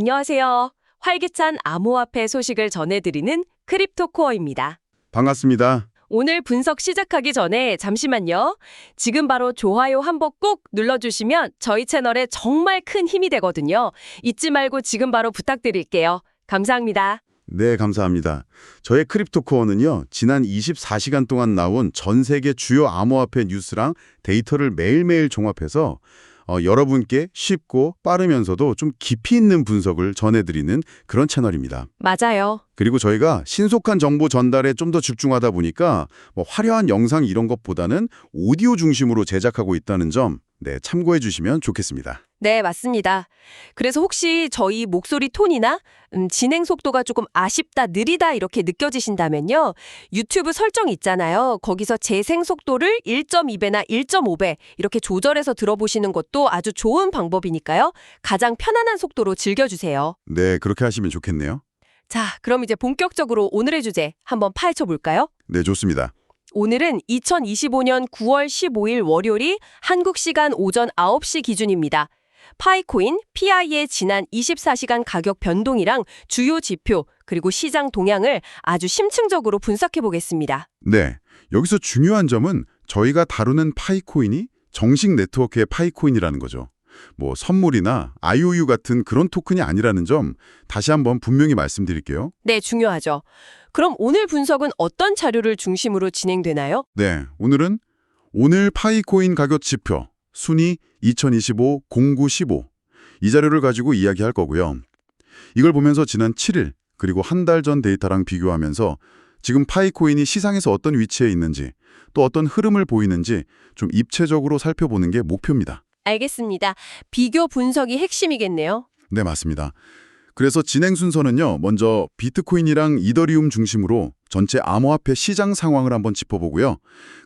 안녕하세요. 활기찬 암호화폐 소식을 전해드리는 크립토코어입니다. 반갑습니다. 오늘 분석 시작하기 전에 잠시만요. 지금 바로 좋아요 한 번 꼭 눌러주시면 저희 채널에 정말 큰 힘이 되거든요. 잊지 말고 지금 바로 부탁드릴게요. 감사합니다. 네, 감사합니다. 저의 크립토코어는요, 지난 24시간 동안 나온 전 세계 주요 암호화폐 뉴스랑 데이터를 매일매일 종합해서 어, 여러분께 쉽고 빠르면서도 좀 깊이 있는 분석을 전해드리는 그런 채널입니다. 맞아요. 그리고 저희가 신속한 정보 전달에 좀 더 집중하다 보니까 뭐 화려한 영상 이런 것보다는 오디오 중심으로 제작하고 있다는 점, 네, 참고해 주시면 좋겠습니다. 네, 맞습니다. 그래서 혹시 저희 목소리 톤이나 음, 진행 속도가 조금 아쉽다, 느리다 이렇게 느껴지신다면요. 유튜브 설정 있잖아요. 거기서 재생 속도를 1.2배나 1.5배 이렇게 조절해서 들어보시는 것도 아주 좋은 방법이니까요. 가장 편안한 속도로 즐겨주세요. 네, 그렇게 하시면 좋겠네요. 자, 그럼 이제 본격적으로 오늘의 주제 한번 파헤쳐 볼까요? 네, 좋습니다. 오늘은 2025년 9월 15일 월요일이 한국 시간 오전 9시 기준입니다. 파이코인 PI의 지난 24시간 가격 변동이랑 주요 지표 그리고 시장 동향을 아주 심층적으로 분석해 보겠습니다. 네, 여기서 중요한 점은 저희가 다루는 파이코인이 정식 네트워크의 파이코인이라는 거죠. 뭐 선물이나 IOU 같은 그런 토큰이 아니라는 점 다시 한번 분명히 말씀드릴게요. 네, 중요하죠. 그럼 오늘 분석은 어떤 자료를 중심으로 진행되나요? 네, 오늘은 오늘 파이코인 가격 지표 순위 2025 0915 이 자료를 가지고 이야기할 거고요. 이걸 보면서 지난 7일 그리고 한 달 전 데이터랑 비교하면서 지금 파이코인이 시장에서 어떤 위치에 있는지 또 어떤 흐름을 보이는지 좀 입체적으로 살펴보는 게 목표입니다. 알겠습니다. 비교 분석이 핵심이겠네요. 네, 맞습니다. 그래서 진행 순서는요. 먼저 비트코인이랑 이더리움 중심으로 전체 암호화폐 시장 상황을 한번 짚어보고요.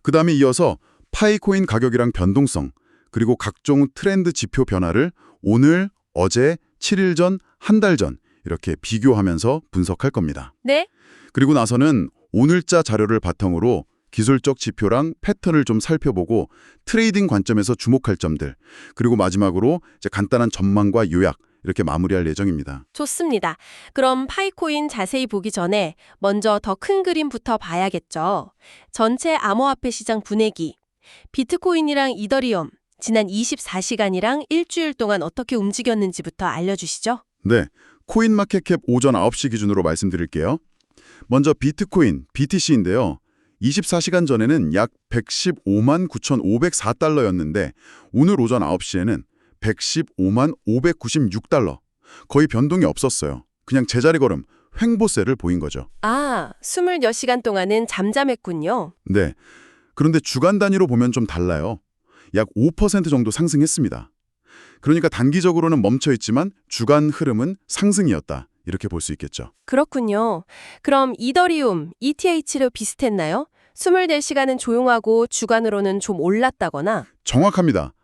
그 다음에 이어서 파이코인 가격이랑 변동성, 그리고 각종 트렌드 지표 변화를 오늘, 어제, 7일 전, 한 달 전 이렇게 비교하면서 분석할 겁니다. 네? 그리고 나서는 오늘자 자료를 바탕으로 기술적 지표랑 패턴을 좀 살펴보고 트레이딩 관점에서 주목할 점들, 그리고 마지막으로 이제 간단한 전망과 요약 이렇게 마무리할 예정입니다. 좋습니다. 그럼 파이코인 자세히 보기 전에 먼저 더 큰 그림부터 봐야겠죠. 전체 암호화폐 시장 분해기. 비트코인이랑 이더리움, 지난 24시간이랑 일주일 동안 어떻게 움직였는지부터 알려주시죠. 네, 코인마켓캡 오전 9시 기준으로 말씀드릴게요. 먼저 비트코인, BTC인데요. 24시간 전에는 약 115만 9,504달러였는데 오늘 오전 9시에는 115만 596달러. 거의 변동이 없었어요. 그냥 제자리 걸음, 횡보세를 보인 거죠. 아, 20몇 동안은 잠잠했군요. 네. 그런데 주간 단위로 보면 좀 달라요. 약 5% 정도 상승했습니다. 그러니까 단기적으로는 멈춰 있지만 주간 흐름은 상승이었다. 이렇게 볼 수 있겠죠. 그렇군요. 그럼 이더리움, ETH로 비슷했나요? 24시간은 조용하고 주간으로는 좀 올랐다거나 정확합니다.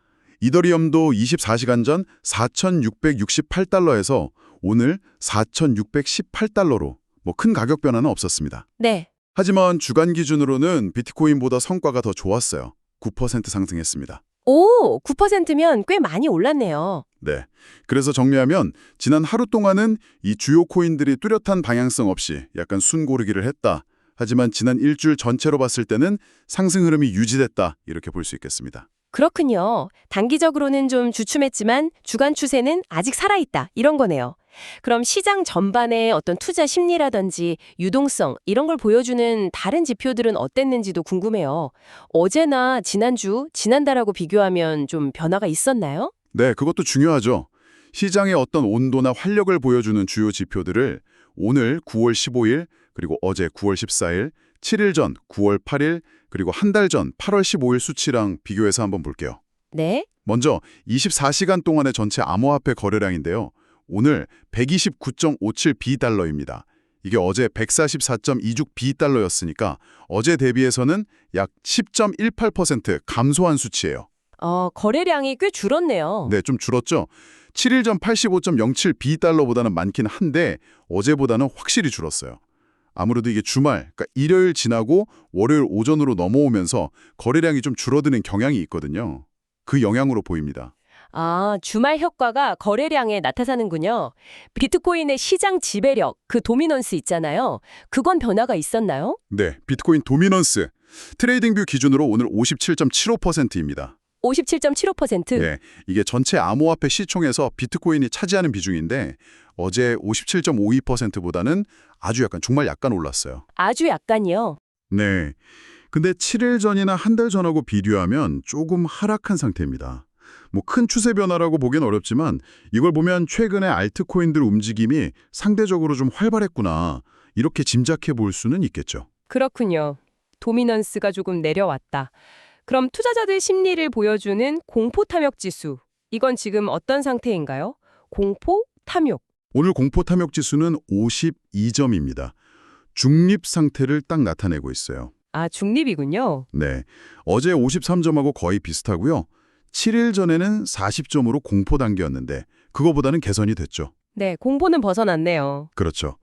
이더리움도 24시간 전 4,668달러에서 오늘 4,618달러로 뭐 큰 가격 변화는 없었습니다. 네, 하지만 주간 기준으로는 비트코인보다 성과가 더 좋았어요. 9% 상승했습니다. 오, 9%면 꽤 많이 올랐네요. 네. 그래서 정리하면 지난 하루 동안은 이 주요 코인들이 뚜렷한 방향성 없이 약간 순고르기를 했다. 하지만 지난 일주일 전체로 봤을 때는 상승 흐름이 유지됐다. 이렇게 볼 수 있겠습니다. 그렇군요. 단기적으로는 좀 주춤했지만 주간 추세는 아직 살아있다. 이런 거네요. 그럼 시장 전반의 어떤 투자 심리라든지 유동성 이런 걸 보여주는 다른 지표들은 어땠는지도 궁금해요. 어제나 지난주, 지난달하고 비교하면 좀 변화가 있었나요? 네, 그것도 중요하죠. 시장의 어떤 온도나 활력을 보여주는 주요 지표들을 오늘 9월 15일, 그리고 어제 9월 14일, 7일 전 9월 8일, 그리고 한 달 전 8월 15일 수치랑 비교해서 한번 볼게요. 네. 먼저 24시간 동안의 전체 암호화폐 거래량인데요. 오늘 129.57B달러입니다. 이게 어제 144.26B달러였으니까 어제 대비해서는 약 10.18% 감소한 수치예요. 어, 거래량이 꽤 줄었네요. 네, 좀 줄었죠? 7일 전 85.07B달러보다는 많긴 한데 어제보다는 확실히 줄었어요. 아무래도 이게 주말, 그러니까 일요일 지나고 월요일 오전으로 넘어오면서 거래량이 좀 줄어드는 경향이 있거든요. 그 영향으로 보입니다. 아, 주말 효과가 거래량에 나타나는군요. 비트코인의 시장 지배력, 그 도미넌스 있잖아요. 그건 변화가 있었나요? 네, 비트코인 도미넌스. 트레이딩뷰 기준으로 오늘 57.75%입니다. 57.75%. 네, 이게 전체 암호화폐 시총에서 비트코인이 차지하는 비중인데 어제 57.52%보다는 아주 약간 정말 약간 올랐어요. 아주 약간이요. 네. 근데 7일 전이나 한 달 전하고 비교하면 조금 하락한 상태입니다. 뭐 큰 추세 변화라고 보긴 어렵지만 이걸 보면 최근에 알트코인들 움직임이 상대적으로 좀 활발했구나. 이렇게 짐작해 볼 수는 있겠죠. 그렇군요. 도미넌스가 조금 내려왔다. 그럼 투자자들 심리를 보여주는 공포 탐욕 지수. 이건 지금 어떤 상태인가요? 공포 탐욕. 오늘 공포 탐욕 지수는 52점입니다. 중립 상태를 딱 나타내고 있어요. 아, 중립이군요. 네. 어제 53점하고 거의 비슷하고요. 7일 전에는 40점으로 공포 단계였는데 그거보다는 개선이 됐죠. 네, 공포는 벗어났네요. 그렇죠.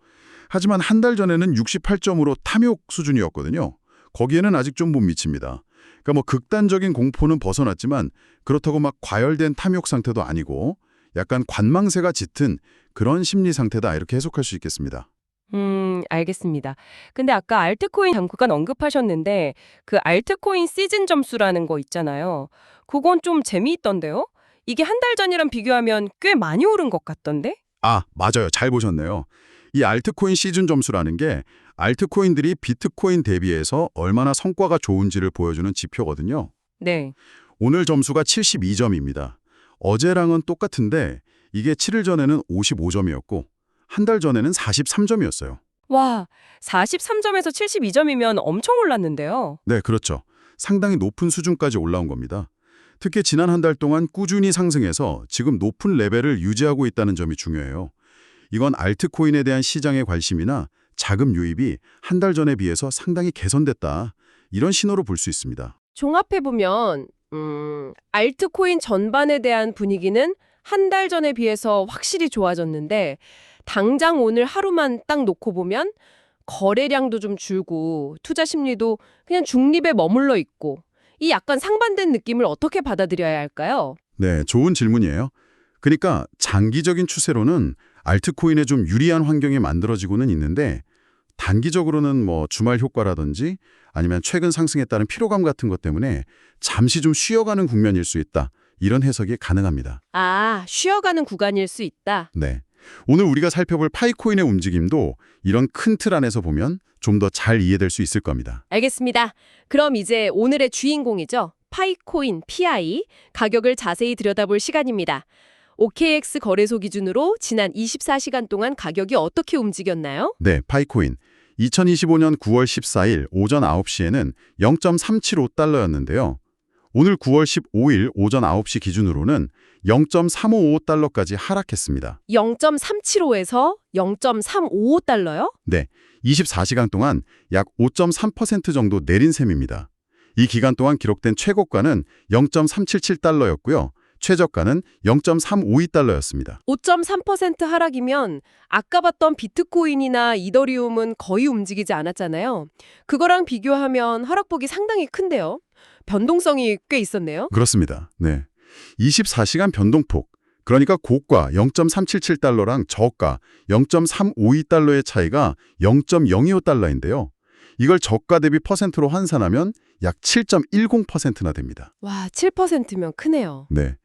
하지만 한 달 전에는 68점으로 탐욕 수준이었거든요. 거기에는 아직 좀 못 미칩니다. 그러니까 뭐 극단적인 공포는 벗어났지만 그렇다고 막 과열된 탐욕 상태도 아니고 약간 관망세가 짙은 그런 심리 상태다 이렇게 해석할 수 있겠습니다. 음, 알겠습니다. 근데 아까 알트코인 잠깐 언급하셨는데 그 알트코인 시즌 점수라는 거 있잖아요. 그건 좀 재미있던데요? 이게 한 달 전이랑 비교하면 꽤 많이 오른 것 같던데? 아, 맞아요. 잘 보셨네요. 이 알트코인 시즌 점수라는 게 알트코인들이 비트코인 대비해서 얼마나 성과가 좋은지를 보여주는 지표거든요. 네. 오늘 점수가 72점입니다. 어제랑은 똑같은데 이게 7일 전에는 55점이었고 한 달 전에는 43점이었어요. 와, 43점에서 72점이면 엄청 올랐는데요. 네, 그렇죠. 상당히 높은 수준까지 올라온 겁니다. 특히 지난 한 달 동안 꾸준히 상승해서 지금 높은 레벨을 유지하고 있다는 점이 중요해요. 이건 알트코인에 대한 시장의 관심이나 자금 유입이 한 달 전에 비해서 상당히 개선됐다. 이런 신호로 볼 수 있습니다. 종합해보면, 음, 알트코인 전반에 대한 분위기는 한 달 전에 비해서 확실히 좋아졌는데, 당장 오늘 하루만 딱 놓고 보면, 거래량도 좀 줄고, 투자 심리도 그냥 중립에 머물러 있고, 이 약간 상반된 느낌을 어떻게 받아들여야 할까요? 네, 좋은 질문이에요. 그러니까 장기적인 추세로는 알트코인에 좀 유리한 환경이 만들어지고는 있는데 단기적으로는 뭐 주말 효과라든지 아니면 최근 상승에 따른 피로감 같은 것 때문에 잠시 좀 쉬어가는 국면일 수 있다. 이런 해석이 가능합니다. 아, 쉬어가는 구간일 수 있다. 네. 오늘 우리가 살펴볼 파이코인의 움직임도 이런 큰 틀 안에서 보면 좀 더 잘 이해될 수 있을 겁니다. 알겠습니다. 그럼 이제 오늘의 주인공이죠. 파이코인 PI 가격을 자세히 들여다볼 시간입니다. OKX 거래소 기준으로 지난 24시간 동안 가격이 어떻게 움직였나요? 네, 파이코인. 2025년 9월 14일 오전 9시에는 0.375달러였는데요. 오늘 9월 15일 오전 9시 기준으로는 0.355달러까지 하락했습니다. 0.375에서 0.355달러요? 네, 24시간 동안 약 5.3% 정도 내린 셈입니다. 이 기간 동안 기록된 최고가는 0.377달러였고요. 최저가는 0.352달러였습니다. 5.3% 하락이면 아까 봤던 비트코인이나 이더리움은 거의 움직이지 않았잖아요. 그거랑 비교하면 하락폭이 상당히 큰데요. 변동성이 꽤 있었네요. 그렇습니다. 네. 24시간 변동폭, 그러니까 고가 0.377달러랑 저가 0.352달러의 차이가 0.025달러인데요. 이걸 저가 대비 퍼센트로 환산하면 약 7.10%나 됩니다. 와, 7%면 크네요. 네.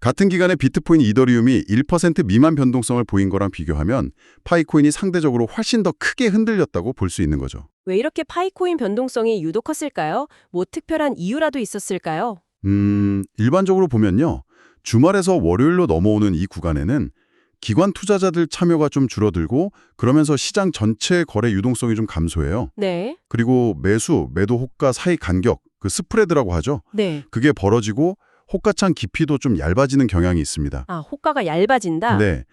같은 기간에 비트코인 이더리움이 1% 미만 변동성을 보인 거랑 비교하면 파이코인이 상대적으로 훨씬 더 크게 흔들렸다고 볼 수 있는 거죠. 왜 이렇게 파이코인 변동성이 유독 컸을까요? 뭐 특별한 이유라도 있었을까요? 음, 일반적으로 보면요. 주말에서 월요일로 넘어오는 이 구간에는 기관 투자자들 참여가 좀 줄어들고 그러면서 시장 전체 거래 유동성이 좀 감소해요. 네. 그리고 매수, 매도 호가 사이 간격, 그 스프레드라고 하죠. 네. 그게 벌어지고 호가창 깊이도 좀 얇아지는 경향이 있습니다. 아, 호가가 얇아진다? 네.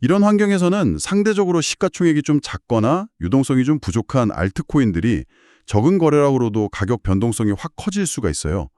이런 환경에서는 상대적으로 시가총액이 좀 작거나 유동성이 좀 부족한 알트코인들이 적은 거래량으로도 가격 변동성이 확 커질 수가 있어요.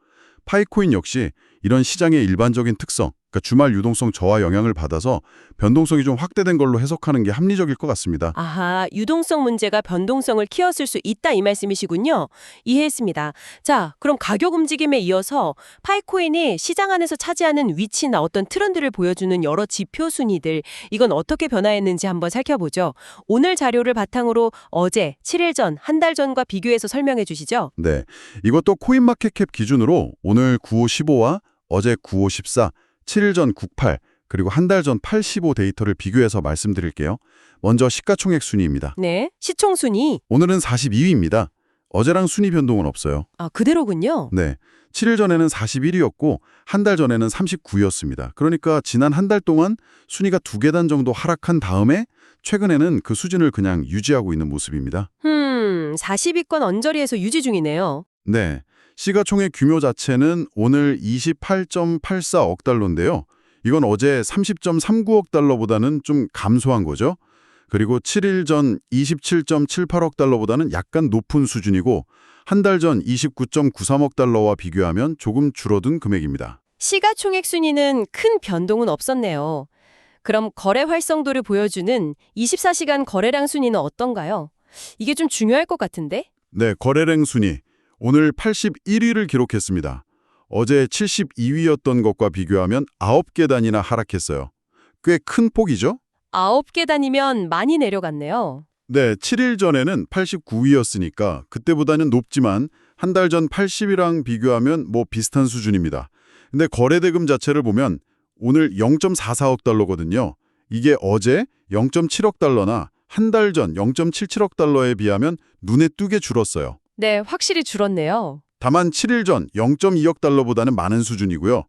파이코인 역시 이런 시장의 일반적인 특성, 그러니까 주말 유동성 저하 영향을 받아서 변동성이 좀 확대된 걸로 해석하는 게 합리적일 것 같습니다. 아하, 유동성 문제가 변동성을 키웠을 수 있다 이 말씀이시군요. 이해했습니다. 자, 그럼 가격 움직임에 이어서 파이코인이 시장 안에서 차지하는 위치나 어떤 트렌드를 보여주는 여러 지표 순위들 이건 어떻게 변화했는지 한번 살펴보죠. 오늘 자료를 바탕으로 어제, 7일 전, 한 달 전과 비교해서 설명해 주시죠. 네. 이것도 코인마켓캡 기준으로 오늘 9515와 어제 9514, 7일 전 98, 그리고 한 달 전815 데이터를 비교해서 말씀드릴게요. 먼저 시가총액 순위입니다. 네, 시총 순위. 오늘은 42위입니다. 어제랑 순위 변동은 없어요. 아, 그대로군요. 네. 7일 전에는 41위였고 한 달 전에는 39위였습니다. 그러니까 지난 한 달 동안 순위가 두 계단 정도 하락한 다음에 최근에는 그 수준을 그냥 유지하고 있는 모습입니다. 음, 40위권 언저리에서 유지 중이네요. 네. 시가총액 규모 자체는 오늘 28.84억 달러인데요. 이건 어제 30.39억 달러보다는 좀 감소한 거죠. 그리고 7일 전 27.78억 달러보다는 약간 높은 수준이고 한 달 전 29.93억 달러와 비교하면 조금 줄어든 금액입니다. 시가총액 순위는 큰 변동은 없었네요. 그럼 거래 활성도를 보여주는 24시간 거래량 순위는 어떤가요? 이게 좀 중요할 것 같은데? 네, 거래량 순위. 오늘 81위를 기록했습니다. 어제 72위였던 것과 비교하면 9계단이나 하락했어요. 꽤 큰 폭이죠? 9계단이면 많이 내려갔네요. 네, 7일 전에는 89위였으니까 그때보다는 높지만 한 달 전 80이랑 비교하면 뭐 비슷한 수준입니다. 근데 거래 대금 자체를 보면 오늘 0.44억 달러거든요. 이게 어제 0.7억 달러나 한 달 전 0.77억 달러에 비하면 눈에 띄게 줄었어요. 네, 확실히 줄었네요. 다만 7일 전 0.2억 달러보다는 많은 수준이고요.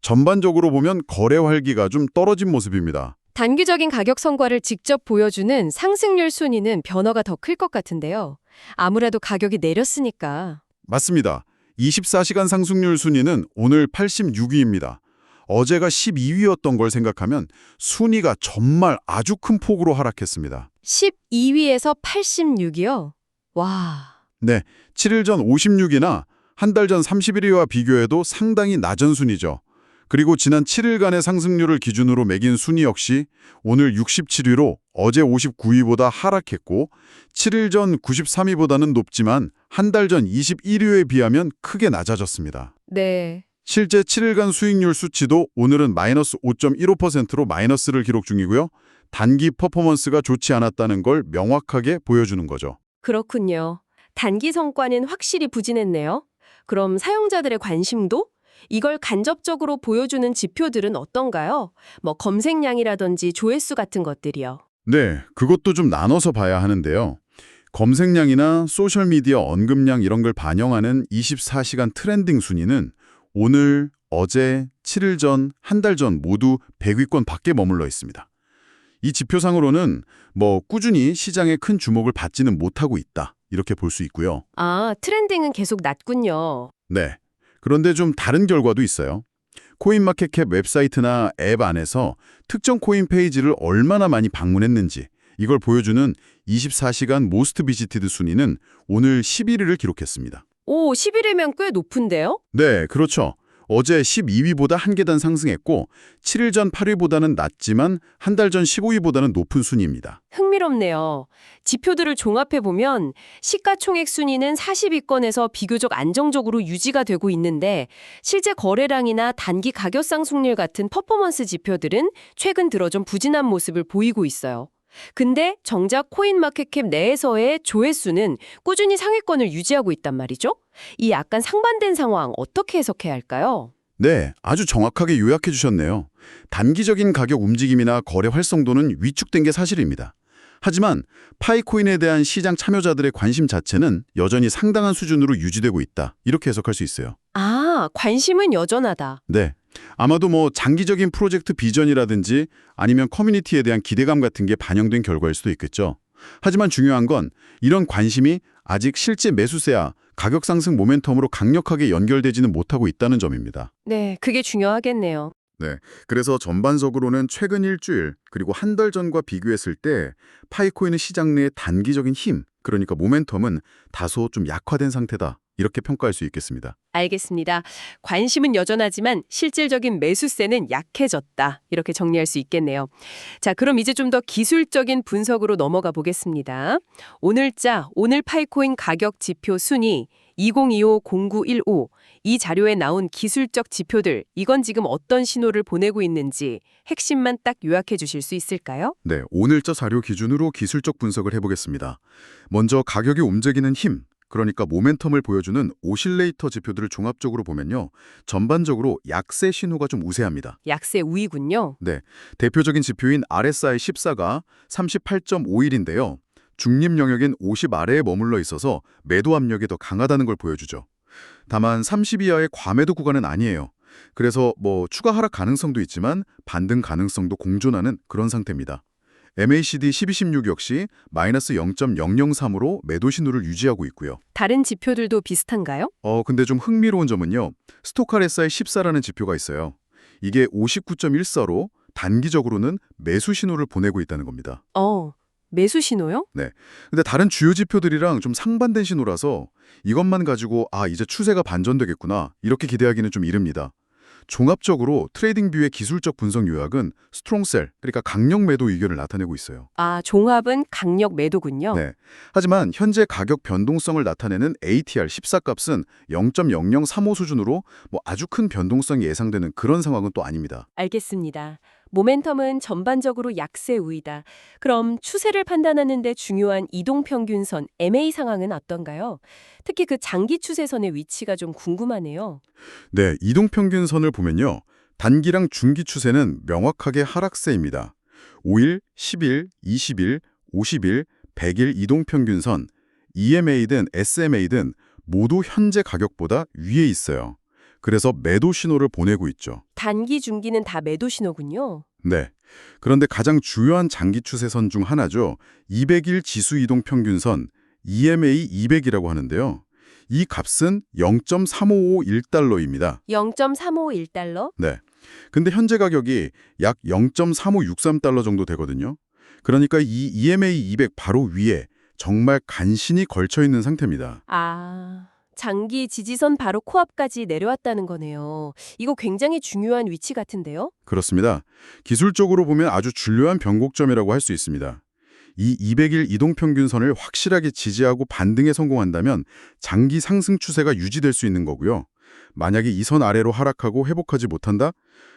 전반적으로 보면 거래 활기가 좀 떨어진 모습입니다. 단기적인 가격 성과를 직접 보여주는 상승률 순위는 변화가 더 클 것 같은데요. 아무래도 가격이 내렸으니까. 맞습니다. 24시간 상승률 순위는 오늘 86위입니다. 어제가 12위였던 걸 생각하면 순위가 정말 아주 큰 폭으로 하락했습니다. 12위에서 86이요? 와. 네, 7일 전 56위나 한 달 전 31위와 비교해도 상당히 낮은 순위죠. 그리고 지난 7일간의 상승률을 기준으로 매긴 순위 역시 오늘 67위로 어제 59위보다 하락했고 7일 전 93위보다는 높지만 한 달 전 21위에 비하면 크게 낮아졌습니다. 네. 실제 7일간 수익률 수치도 오늘은 마이너스 5.15%로 마이너스를 기록 중이고요. 단기 퍼포먼스가 좋지 않았다는 걸 명확하게 보여주는 거죠. 그렇군요. 단기 성과는 확실히 부진했네요. 그럼 사용자들의 관심도? 이걸 간접적으로 보여주는 지표들은 어떤가요? 뭐 검색량이라든지 조회수 같은 것들이요. 네, 그것도 좀 나눠서 봐야 하는데요. 검색량이나 소셜미디어 언급량 이런 걸 반영하는 24시간 트렌딩 순위는 오늘, 어제, 7일 전, 한 달 전 모두 100위권 밖에 머물러 있습니다. 이 지표상으로는 뭐 꾸준히 시장에 큰 주목을 받지는 못하고 있다. 이렇게 볼 수 있고요. 아, 트렌딩은 계속 낮군요. 네. 그런데 좀 다른 결과도 있어요. 코인마켓캡 웹사이트나 앱 안에서 특정 코인 페이지를 얼마나 많이 방문했는지 이걸 보여주는 24시간 모스트 비지티드 순위는 오늘 11위를 기록했습니다. 오, 11일면 꽤 높은데요? 네, 그렇죠. 어제 12위보다 한 계단 상승했고 7일 전 8위보다는 낮지만 한 달 전 15위보다는 높은 순위입니다. 흥미롭네요. 지표들을 종합해 보면 시가총액 순위는 40위권에서 비교적 안정적으로 유지가 되고 있는데 실제 거래량이나 단기 가격 상승률 같은 퍼포먼스 지표들은 최근 들어 좀 부진한 모습을 보이고 있어요. 근데 정작 코인마켓캡 내에서의 조회수는 꾸준히 상위권을 유지하고 있단 말이죠. 이 약간 상반된 상황 어떻게 해석해야 할까요? 네, 아주 정확하게 요약해 주셨네요. 단기적인 가격 움직임이나 거래 활성도는 위축된 게 사실입니다. 하지만 파이코인에 대한 시장 참여자들의 관심 자체는 여전히 상당한 수준으로 유지되고 있다. 이렇게 해석할 수 있어요. 아, 관심은 여전하다. 네. 아마도 뭐 장기적인 프로젝트 비전이라든지 아니면 커뮤니티에 대한 기대감 같은 게 반영된 결과일 수도 있겠죠. 하지만 중요한 건 이런 관심이 아직 실제 매수세야 가격 상승 모멘텀으로 강력하게 연결되지는 못하고 있다는 점입니다. 네, 그게 중요하겠네요. 네. 그래서 전반적으로는 최근 일주일 그리고 한 달 전과 비교했을 때 파이코인의 시장 내의 단기적인 힘, 그러니까 모멘텀은 다소 좀 약화된 상태다. 이렇게 평가할 수 있겠습니다. 알겠습니다. 관심은 여전하지만 실질적인 매수세는 약해졌다. 이렇게 정리할 수 있겠네요. 자, 그럼 이제 좀 더 기술적인 분석으로 넘어가 보겠습니다. 오늘자 오늘 파이코인 가격 지표 순위 2025-0915 이 자료에 나온 기술적 지표들 이건 지금 어떤 신호를 보내고 있는지 핵심만 딱 요약해 주실 수 있을까요? 네, 오늘자 자료 기준으로 기술적 분석을 해보겠습니다. 먼저 가격이 움직이는 힘, 그러니까 모멘텀을 보여주는 오실레이터 지표들을 종합적으로 보면요. 전반적으로 약세 신호가 좀 우세합니다. 약세 우위군요. 네, 대표적인 지표인 RSI 14가 38.51인데요. 중립 영역인 50 아래에 머물러 있어서 매도 압력이 더 강하다는 걸 보여주죠. 다만 30 이하의 과매도 구간은 아니에요. 그래서 뭐 추가 하락 가능성도 있지만 반등 가능성도 공존하는 그런 상태입니다. MACD 1216 역시 마이너스 0.003으로 매도 신호를 유지하고 있고요. 다른 지표들도 비슷한가요? 어, 근데 좀 흥미로운 점은요. 스토칼 SI 14라는 지표가 있어요. 이게 59.14로 단기적으로는 매수 신호를 보내고 있다는 겁니다. 어, 매수 신호요? 근데 다른 주요 지표들이랑 좀 상반된 신호라서 이것만 가지고 아, 이제 추세가 반전되겠구나. 이렇게 기대하기는 좀 이릅니다. 종합적으로 트레이딩 뷰의 기술적 분석 요약은 스트롱셀, 그러니까 강력 매도 의견을 나타내고 있어요. 아, 종합은 강력 매도군요. 네. 하지만 현재 가격 변동성을 나타내는 ATR 14값은 0.0035 수준으로 뭐 아주 큰 변동성이 예상되는 그런 상황은 또 아닙니다. 알겠습니다. 모멘텀은 전반적으로 약세 우위다. 그럼 추세를 판단하는 데 중요한 이동평균선 MA 상황은 어떤가요? 특히 그 장기 추세선의 위치가 좀 궁금하네요. 네, 이동평균선을 보면요. 단기랑 중기 추세는 명확하게 하락세입니다. 5일, 10일, 20일, 50일, 100일 이동평균선, EMA든 SMA든 모두 현재 가격보다 위에 있어요. 그래서 매도 신호를 보내고 있죠. 단기 중기는 다 매도 신호군요. 네. 그런데 가장 주요한 장기 추세선 중 하나죠. 200일 지수 이동 평균선 EMA 200이라고 하는데요. 이 값은 0.3551달러입니다. 0.351달러? 네. 근데 현재 가격이 약 0.3563달러 정도 되거든요. 그러니까 이 EMA 200 바로 위에 정말 간신히 걸쳐 있는 상태입니다. 아, 장기 지지선 바로 코앞까지 내려왔다는 거네요. 이거 굉장히 중요한 위치 같은데요? 그렇습니다. 기술적으로 보면 아주 중요한 변곡점이라고 할 수 있습니다. 이 200일 이동평균선을 확실하게 지지하고 반등에 성공한다면 장기 상승 추세가 유지될 수 있는 거고요. 만약에 이 선 아래로 하락하고 회복하지 못한다?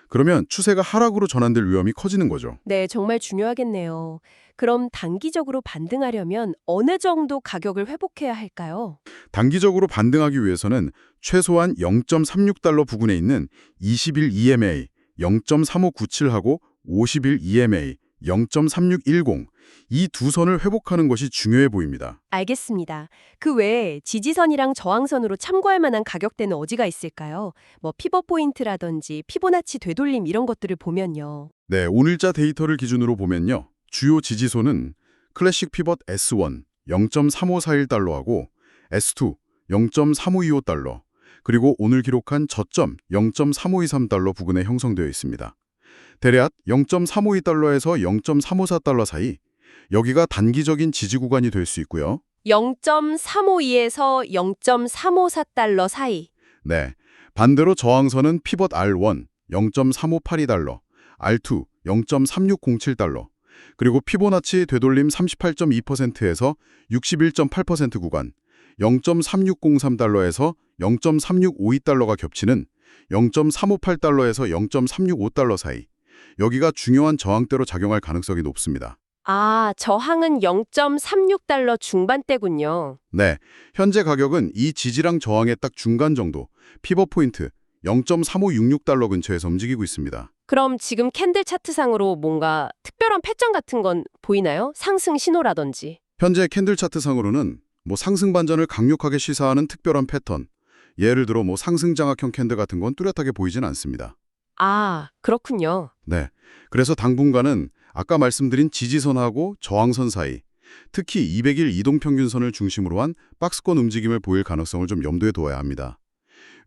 그러면 추세가 하락으로 전환될 위험이 커지는 거죠. 네, 정말 중요하겠네요. 그럼 단기적으로 반등하려면 어느 정도 가격을 회복해야 할까요? 단기적으로 반등하기 위해서는 최소한 0.36달러 부근에 있는 20일 EMA 0.3597하고 50일 EMA 0.3610 이 두 선을 회복하는 것이 중요해 보입니다. 알겠습니다. 그 외에 지지선이랑 저항선으로 참고할 만한 가격대는 어디가 있을까요? 뭐 피벗 포인트라든지 피보나치 되돌림 이런 것들을 보면요. 네, 오늘자 데이터를 기준으로 보면요. 주요 지지소는 클래식 피벗 S1 0.3541달러하고 S2 0.3525달러 그리고 오늘 기록한 저점 0.3523달러 부근에 형성되어 있습니다. 대략 0.352달러에서 0.354달러 사이 여기가 단기적인 지지 구간이 될 수 있고요. 0.352에서 0.354달러 사이. 네, 반대로 저항선은 피벗 R1 0.3582달러, R2 0.3607달러, 그리고 피보나치 되돌림 38.2%에서 61.8% 구간, 0.3603달러에서 0.3652달러가 겹치는 0.358달러에서 0.365달러 사이. 여기가 중요한 저항대로 작용할 가능성이 높습니다. 아, 저항은 0.36달러 중반대군요. 네, 현재 가격은 이 지지랑 저항의 딱 중간 정도, 피벗 포인트 0.3566달러 근처에서 움직이고 있습니다. 그럼 지금 캔들 차트상으로 뭔가 특별한 패턴 같은 건 보이나요? 상승 신호라든지. 현재 캔들 차트상으로는 뭐 상승 반전을 강력하게 시사하는 특별한 패턴, 예를 들어 뭐 상승 장악형 캔들 같은 건 뚜렷하게 보이진 않습니다. 아, 그렇군요. 네, 그래서 당분간은 아까 말씀드린 지지선하고 저항선 사이, 특히 200일 이동평균선을 중심으로 한 박스권 움직임을 보일 가능성을 좀 염두에 두어야 합니다.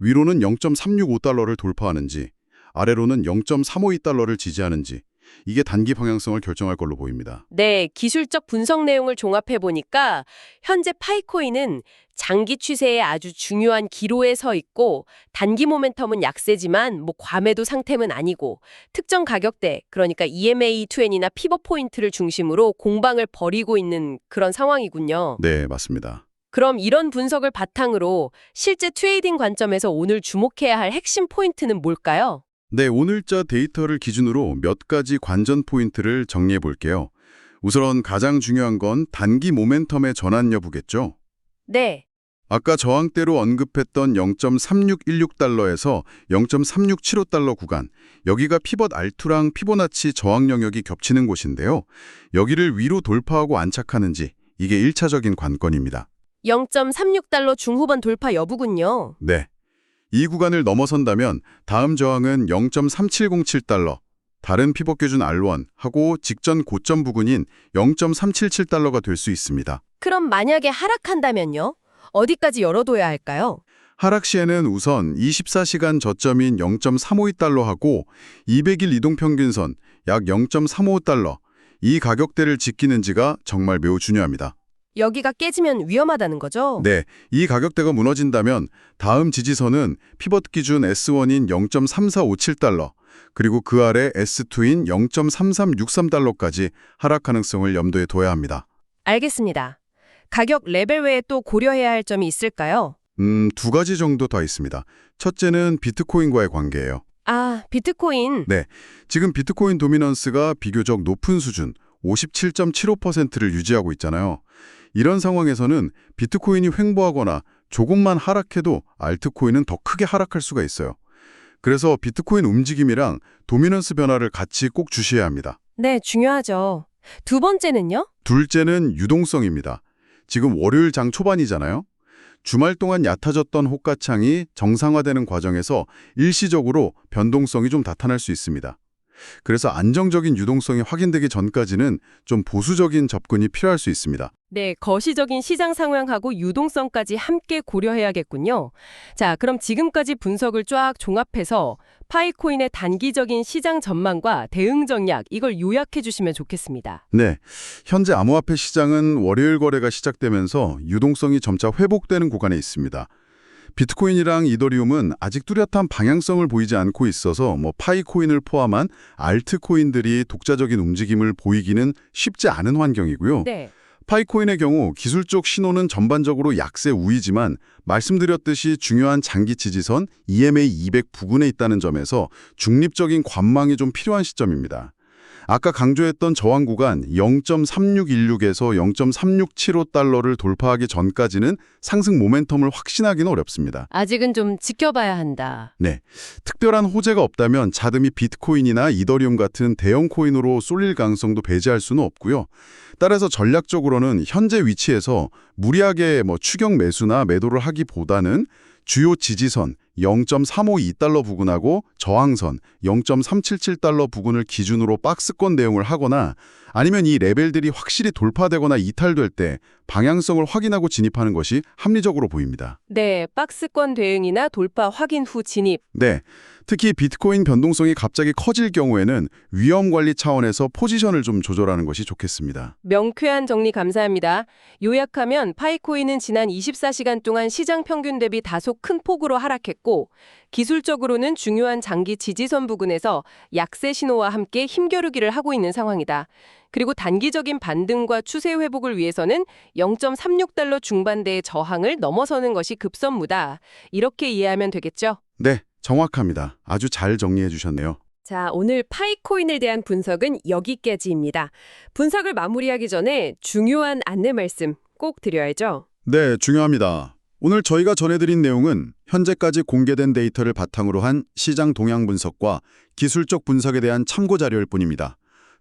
위로는 0.365달러를 돌파하는지, 아래로는 0.352달러를 지지하는지 이게 단기 방향성을 결정할 걸로 보입니다. 네, 기술적 분석 내용을 종합해 보니까 현재 파이코인은 장기 추세에 아주 중요한 기로에 서 있고 단기 모멘텀은 약세지만 뭐 과매도 상태는 아니고 특정 가격대 그러니까 EMA20이나 피벗 포인트를 중심으로 공방을 벌이고 있는 그런 상황이군요. 네, 맞습니다. 그럼 이런 분석을 바탕으로 실제 트레이딩 관점에서 오늘 주목해야 할 핵심 포인트는 뭘까요? 네, 오늘자 데이터를 기준으로 몇 가지 관전 포인트를 정리해 볼게요. 우선 가장 중요한 건 단기 모멘텀의 전환 여부겠죠. 네. 아까 저항대로 언급했던 0.3616달러에서 0.3675달러 구간, 여기가 피벗 알투랑 피보나치 저항 영역이 겹치는 곳인데요. 여기를 위로 돌파하고 안착하는지 이게 1차적인 관건입니다. 0.36달러 중후반 돌파 여부군요. 네. 이 구간을 넘어선다면 다음 저항은 0.3707달러, 다른 피벗 기준 R1하고 직전 고점 부근인 0.377달러가 될 수 있습니다. 그럼 만약에 하락한다면요? 어디까지 열어둬야 할까요? 하락 시에는 우선 24시간 저점인 0.352달러하고 200일 이동평균선 약 0.35달러 이 가격대를 지키는지가 정말 매우 중요합니다. 여기가 깨지면 위험하다는 거죠? 네, 이 가격대가 무너진다면 다음 지지선은 피벗 기준 S1인 0.3457달러 그리고 그 아래 S2인 0.3363달러까지 하락 가능성을 염두에 둬야 합니다. 알겠습니다. 가격 레벨 외에 또 고려해야 할 점이 있을까요? 음, 두 가지 정도 더 있습니다. 첫째는 비트코인과의 관계예요. 아, 비트코인. 네, 지금 비트코인 도미넌스가 비교적 높은 수준 57.75%를 유지하고 있잖아요. 이런 상황에서는 비트코인이 횡보하거나 조금만 하락해도 알트코인은 더 크게 하락할 수가 있어요. 그래서 비트코인 움직임이랑 도미넌스 변화를 같이 꼭 주시해야 합니다. 네, 중요하죠. 두 번째는요? 둘째는 유동성입니다. 지금 월요일 장 초반이잖아요. 주말 동안 얕아졌던 호가창이 정상화되는 과정에서 일시적으로 변동성이 좀 나타날 수 있습니다. 그래서 안정적인 유동성이 확인되기 전까지는 좀 보수적인 접근이 필요할 수 있습니다. 네, 거시적인 시장 상황하고 유동성까지 함께 고려해야겠군요. 자, 그럼 지금까지 분석을 쫙 종합해서 파이코인의 단기적인 시장 전망과 대응 전략 이걸 요약해 주시면 좋겠습니다. 네, 현재 암호화폐 시장은 월요일 거래가 시작되면서 유동성이 점차 회복되는 구간에 있습니다. 비트코인이랑 이더리움은 아직 뚜렷한 방향성을 보이지 않고 있어서 뭐 파이코인을 포함한 알트코인들이 독자적인 움직임을 보이기는 쉽지 않은 환경이고요. 네. 파이코인의 경우 기술적 신호는 전반적으로 약세 우위지만 말씀드렸듯이 중요한 장기 지지선 EMA 200 부근에 있다는 점에서 중립적인 관망이 좀 필요한 시점입니다. 아까 강조했던 저항 구간 0.3616에서 0.3675달러를 돌파하기 전까지는 상승 모멘텀을 확신하기는 어렵습니다. 아직은 좀 지켜봐야 한다. 네, 특별한 호재가 없다면 자금이 비트코인이나 이더리움 같은 대형 코인으로 쏠릴 가능성도 배제할 수는 없고요. 따라서 전략적으로는 현재 위치에서 무리하게 뭐 추격 매수나 매도를 하기보다는 주요 지지선 0.352달러 부근하고 저항선 0.377달러 부근을 기준으로 박스권 대응을 하거나 아니면 이 레벨들이 확실히 돌파되거나 이탈될 때 방향성을 확인하고 진입하는 것이 합리적으로 보입니다. 네, 박스권 대응이나 돌파 확인 후 진입. 네, 특히 비트코인 변동성이 갑자기 커질 경우에는 위험 관리 차원에서 포지션을 좀 조절하는 것이 좋겠습니다. 명쾌한 정리 감사합니다. 요약하면 파이코인은 지난 24시간 동안 시장 평균 대비 다소 큰 폭으로 하락했고 기술적으로는 중요한 장기 지지선 부근에서 약세 신호와 함께 힘겨루기를 하고 있는 상황이다. 그리고 단기적인 반등과 추세 회복을 위해서는 0.36달러 중반대의 저항을 넘어서는 것이 급선무다. 이렇게 이해하면 되겠죠? 네, 정확합니다. 아주 잘 정리해 주셨네요. 자, 오늘 파이코인에 대한 분석은 여기까지입니다. 분석을 마무리하기 전에 중요한 안내 말씀 꼭 드려야죠. 네, 중요합니다. 오늘 저희가 전해드린 내용은 현재까지 공개된 데이터를 바탕으로 한 시장 동향 분석과 기술적 분석에 대한 참고 자료일 뿐입니다.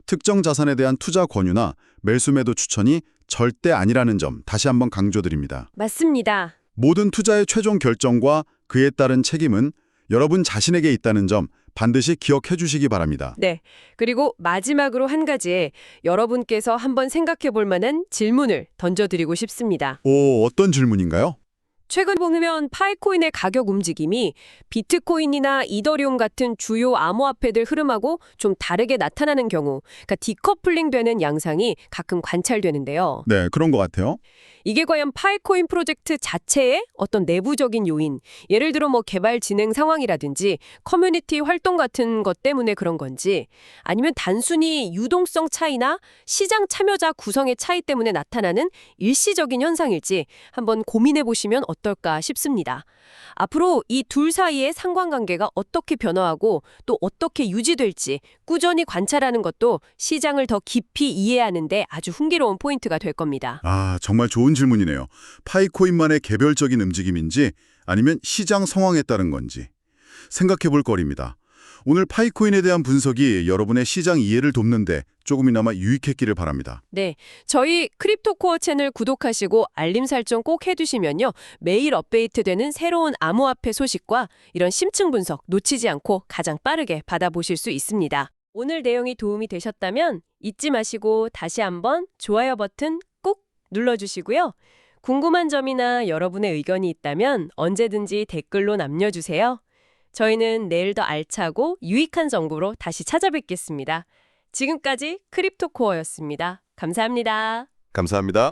특정 자산에 대한 투자 권유나 매수 매도 추천이 절대 아니라는 점 다시 한번 강조드립니다. 맞습니다. 모든 투자의 최종 결정과 그에 따른 책임은 여러분 자신에게 있다는 점 반드시 기억해 주시기 바랍니다. 네. 그리고 마지막으로 한 가지 여러분께서 한번 생각해 볼 만한 질문을 던져드리고 싶습니다. 오, 어떤 질문인가요? 최근 보면 파이코인의 가격 움직임이 비트코인이나 이더리움 같은 주요 암호화폐들 흐름하고 좀 다르게 나타나는 경우, 그러니까 디커플링 되는 양상이 가끔 관찰되는데요. 네, 그런 것 같아요. 이게 과연 파이코인 프로젝트 자체의 어떤 내부적인 요인, 예를 들어 뭐 개발 진행 상황이라든지 커뮤니티 활동 같은 것 때문에 그런 건지, 아니면 단순히 유동성 차이나 시장 참여자 구성의 차이 때문에 나타나는 일시적인 현상일지 한번 고민해 보시면 어떨까 싶습니다. 앞으로 이 둘 사이의 상관관계가 어떻게 변화하고 또 어떻게 유지될지 꾸준히 관찰하는 것도 시장을 더 깊이 이해하는데 아주 흥미로운 포인트가 될 겁니다. 아, 정말 좋은 질문이네요. 파이코인만의 개별적인 움직임인지 아니면 시장 상황에 따른 건지 생각해 볼 거리입니다. 오늘 파이코인에 대한 분석이 여러분의 시장 이해를 돕는데 조금이나마 유익했기를 바랍니다. 네, 저희 크립토코어 채널 구독하시고 알림 설정 꼭 해두시면요. 매일 업데이트되는 새로운 암호화폐 소식과 이런 심층 분석 놓치지 않고 가장 빠르게 받아보실 수 있습니다. 오늘 내용이 도움이 되셨다면 잊지 마시고 다시 한번 좋아요 버튼 꾹 눌러주시고요. 궁금한 점이나 여러분의 의견이 있다면 언제든지 댓글로 남겨주세요. 저희는 내일 더 알차고 유익한 정보로 다시 찾아뵙겠습니다. 지금까지 크립토코어였습니다. 감사합니다. 감사합니다.